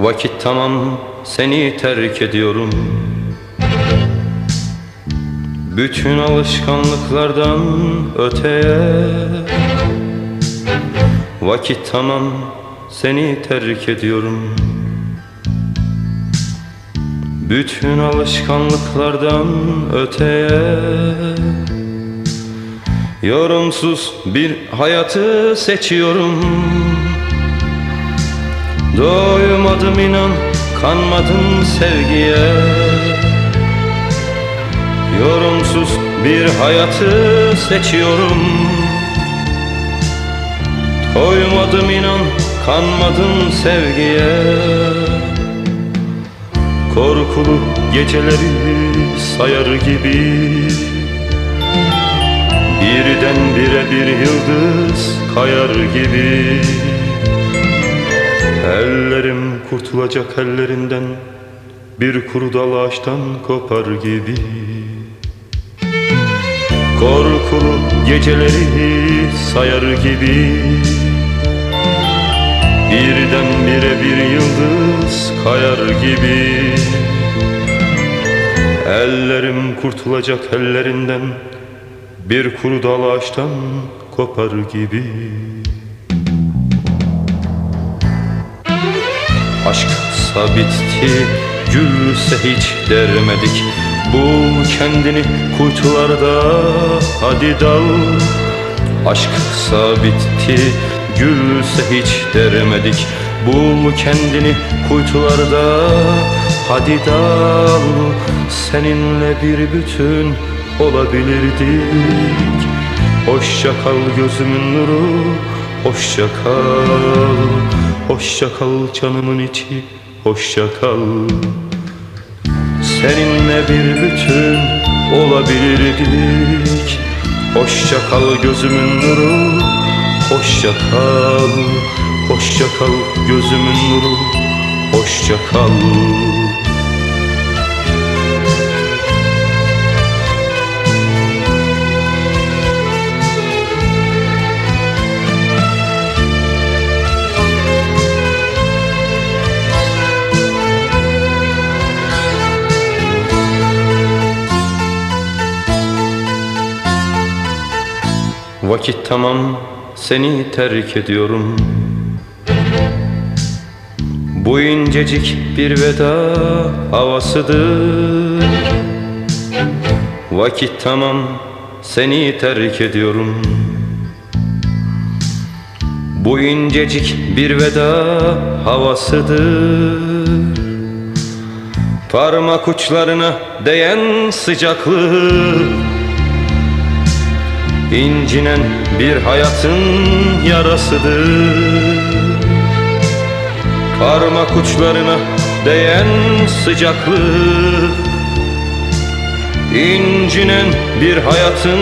Vakit tamam seni terk ediyorum. Bütün alışkanlıklardan öteye. Vakit tamam seni terk ediyorum. Bütün alışkanlıklardan öteye. Yorumsuz bir hayatı seçiyorum Doymadım inan kanmadım sevgiye. Yorumsuz bir hayatı seçiyorum. Doymadım inan kanmadım sevgiye. Korkulu geceleri sayar gibi. Birden bire bir yıldız kayar gibi Ellerim kurtulacak ellerinden Bir kuru dal ağaçtan kopar gibi. Korkulu geceleri sayar gibi. Birden bire bir yıldız kayar gibi. Ellerim kurtulacak ellerinden Bir kuru dal ağaçtan kopar gibi Aşksa bitti, gülse hiç dermedik. Bul kendini kuytularda hadi dal. Aşksa bitti, gülse hiç dermedik. Bul kendini kuytularda hadi dal. Seninle bir bütün olabilirdik. Hoşça kal gözümün nuru Hoşça kal Hoşça kal canımın içi Hoşça kal. Seninle bir bütün olabilirdik. Hoşça kal gözümün nuru Hoşça kal. Hoşça kal gözümün nuru Hoşça kal Vakit tamam seni terk ediyorum. Bu incecik bir veda havasıdır. Vakit tamam seni terk ediyorum. Bu incecik bir veda havasıdır. Parmak uçlarına değen sıcaklık İncinen bir hayatın yarasıdır. Parmak uçlarına değen sıcaklık. İncinen bir hayatın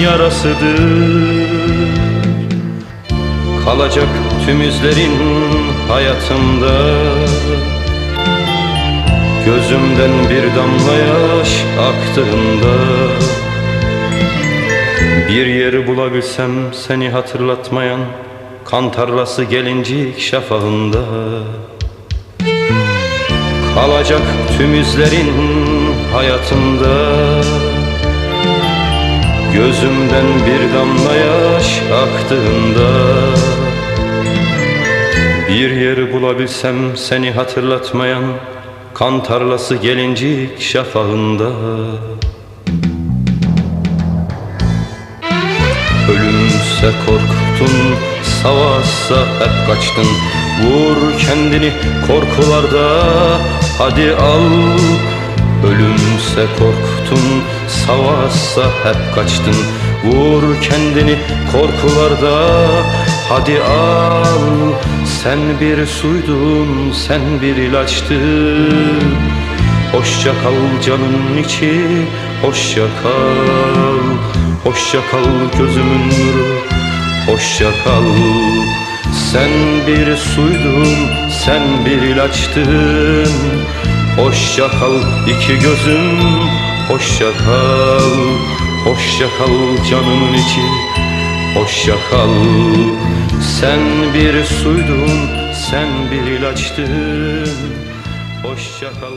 yarasıdır. Kalacak tüm izlerin hayatımda. Gözümden bir damla yaş aktığında bir yeri bulabilsem seni hatırlatmayan Kan tarlası gelincik şafağında. Kalacak tüm izlerin hayatımda. Gözümden bir damla yaş aktığında. Bir yeri bulabilsem seni hatırlatmayan Kan tarlası gelincik şafağında Ölümse korktun, savaşsa hep kaçtın. Vur kendini korkularda, hadi al. Ölümse korktun, savaşsa hep kaçtın. Vur kendini korkularda, hadi al. Sen bir suydun, sen bir ilaçtın. Hoşça kal canın içi, hoşça kal Hoşça kal gözümün nuru. Hoşça kal. Sen bir suydun Sen bir ilaçtın. Hoşça kal iki gözüm Hoşça kal. Hoşça kal canımın içi Hoşça kal. Sen bir suydun Sen bir ilaçtın. Hoşça kal